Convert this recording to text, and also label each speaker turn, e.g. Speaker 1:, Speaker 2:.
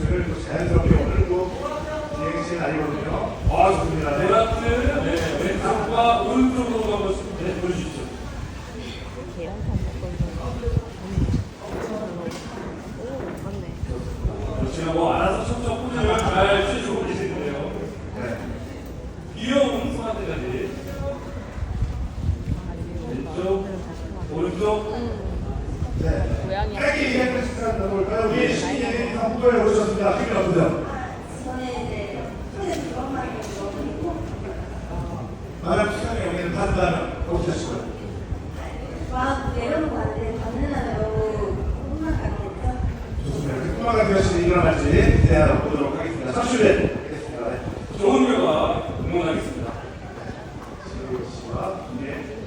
Speaker 1: 문제를 자연스럽게 오늘도 진행시킨 날이거든요. 아, 좋습니다. 네. 대란을 네, 왼쪽과 오른쪽으로 한번 네, 보여주시죠.
Speaker 2: 제가 뭐 알아서 청첩 포즈를 잘 취해주고 계시는데요. 네. 귀여운 수한테까지. 왼쪽, 오른쪽.
Speaker 3: 네.
Speaker 1: 고양이.
Speaker 3: 이게 이게 끝이 사람 넘볼까요? 한국에 오셨습니다. 힘이 나쁘죠? 만약 시간에 여기는 판단 어떻게 하시나요?
Speaker 4: 내려오고 왔는데 반응하면 너무 혼만 가겠죠?
Speaker 3: 좋습니다. 꼬마가 되었으니 일어날지 대화 보도록 하겠습니다. 30회 좋은 결과 응원하겠습니다. 지우 씨와 김예